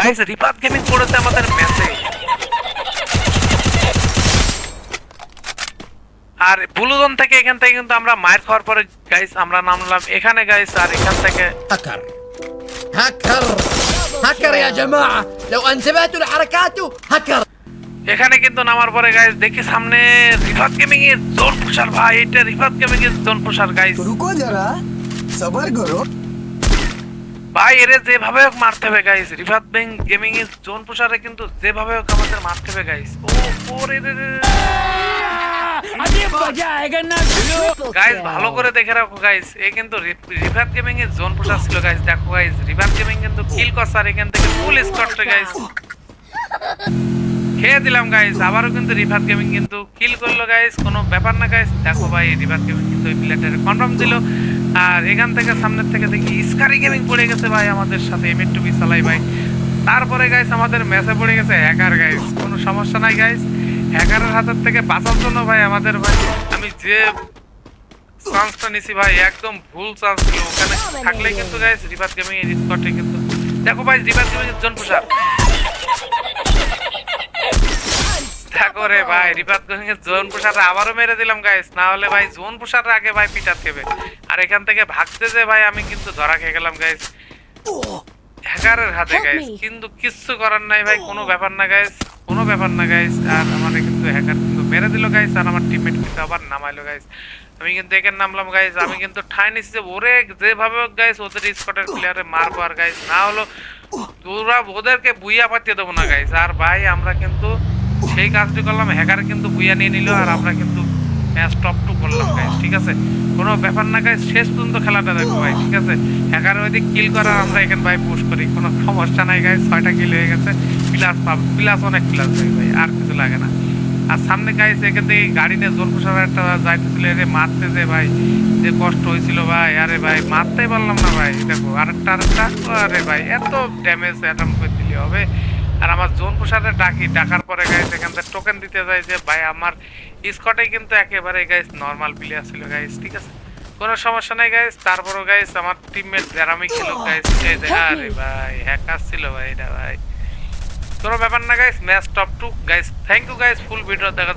Guys রিপাত gaming পড়েছে আমাদের ম্যাচে আর বুলুদন থেকে এখান থেকে কিন্তু আমরা মায়ের খাওয়ার পরে গাইস আমরা নামলাম এখানে গাইস আর এখান থেকে هكر هكر هكر يا جماعة لو انتبهتوا لحركاته هكر এখানে কিন্তু নামার পরে গাইস দেখি সামনে রিফাত গেমিং এর জোন প্রসার ভাই এটা রিফাত গেমিং এর জোন প্রসার গাইস तो रुको जरा सबर करो ভাই এরে যেভাবে হোক মারতে হবে গাইস রিফাত ব্যাং গেমিং এর জোন প্রসারে কিন্তু যেভাবে হোক আমাদের মারতে হবে গাইস ও ওরে রে রে গাইস ভালো করে দেখে রাখো গাইস এ কিন্তু রিভার গেমিং এর জোন প্রসার ছিল গাইস দেখো গাইস রিভার গেমিং কিন্তু কিল কসার এখান থেকে ফুল স্কটে গাইস খেয়ে দিলাম গাইস আবারও কিন্তু রিভার গেমিং কিন্তু কিল করল গাইস কোনো ব্যাপার না গাইস দেখো ভাই রিভার গেমিং কিন্তু ওই প্লেয়ারটাকে কনফার্ম দিল। আর এখান থেকে সামনের থেকে দেখি স্কারি গেমিং পড়ে গেছে ভাই আমাদের সাথে এম বি চালাই ভাই। তারপরে গাইস আমাদের ম্যাচে পড়ে গেছে হ্যাকার গাইস কোনো সমস্যা নাই গাইস হ্যাকারের হাতের থেকে বাঁচার জন্য ভাই আমাদের ভাই, আমি যে চান্সটা নিছি ভাই, একদম ভুল চান্স ছিল। ওখানে থাকলে কিন্তু গাইস রিভার গেমিং এর স্কটে কিন্তু দেখো ভাই রিভার গেমিং এর জন প্রসার দেখো রে ভাই গেমিং এর জোন প্রসার আবারও মেরে দিলাম গাইস না হলে ভাই জোন প্রসার আগে ভাই পিটার দেবে আর এখান থেকে ভাগতে যে ভাই আমি কিন্তু ধরা খেয়ে গেলাম গাইস হ্যাকারের হাতে গাইস কিন্তু কিচ্ছু করার নাই ভাই কোনো ব্যাপার না গাইস কোনো ব্যাপার না গাইস আর আমাদের কিন্তু হ্যাকার কিন্তু মেরে দিল গাইস আর আমার টিমমেট কিন্তু আবার নামাইলো গাইস আমি কিন্তু এখানে নামলাম গাইস আমি কিন্তু ঠাই নিচ্ছি যে ওরে যেভাবে গাইস ওদের স্কটের প্লেয়ারে মারবো আর গাইস না হলো তোরা ওদেরকে বুইয়া পাঠিয়ে দেবো না গাইস আর ভাই আমরা কিন্তু সেই কাজটি করলাম হ্যাকার কিন্তু বুইয়া নিয়ে নিল আর আমরা কিন্তু ম্যাচ টপ টু করলাম গাইস ঠিক আছে? কোনো ব্যাপার না গাইস শেষ পর্যন্ত খেলাটা দেখো, ভাই, ঠিক আছে? হ্যাকার ওইদিক কিল করার আমরা এখানে ভাই পুশ করি, কোনো সমস্যা নাই গাইস ছয়টা কিল হয়ে গেছে প্লাস পাব প্লাস অনেক প্লাস হয়, ভাই, আর কিছু লাগে না। আর সামনে গাইস এখান থেকে গাড়ি নিয়ে জোর প্রসার একটা যাইতেছিল রে মারতে যে, ভাই, যে কষ্ট হয়েছিল, ভাই, আরে ভাই, মারতেই পারলাম না, ভাই, দেখো, আরেকটা আরেকটা, আরে ভাই, এত ড্যামেজ অ্যাটাম করে দিলে হবে। আর আমার জোন প্রসারে ডাকি ডাকার পরে গাইস এখান থেকে টোকেন দিতে যাই যে ভাই আমার স্কটে কিন্তু একেবারে গাইস নর্মাল প্লেয়ার ছিল গাইস ঠিক আছে? কোনো সমস্যা নাই গাইস তারপরও গাইস আমার টিমমেট জেরামি খেলো গাইস এই যে আরে ভাই হ্যাকার ছিল ভাই এটা ভাই। কোনো ব্যাপার না guys match top two guys thank you guys full video দেখা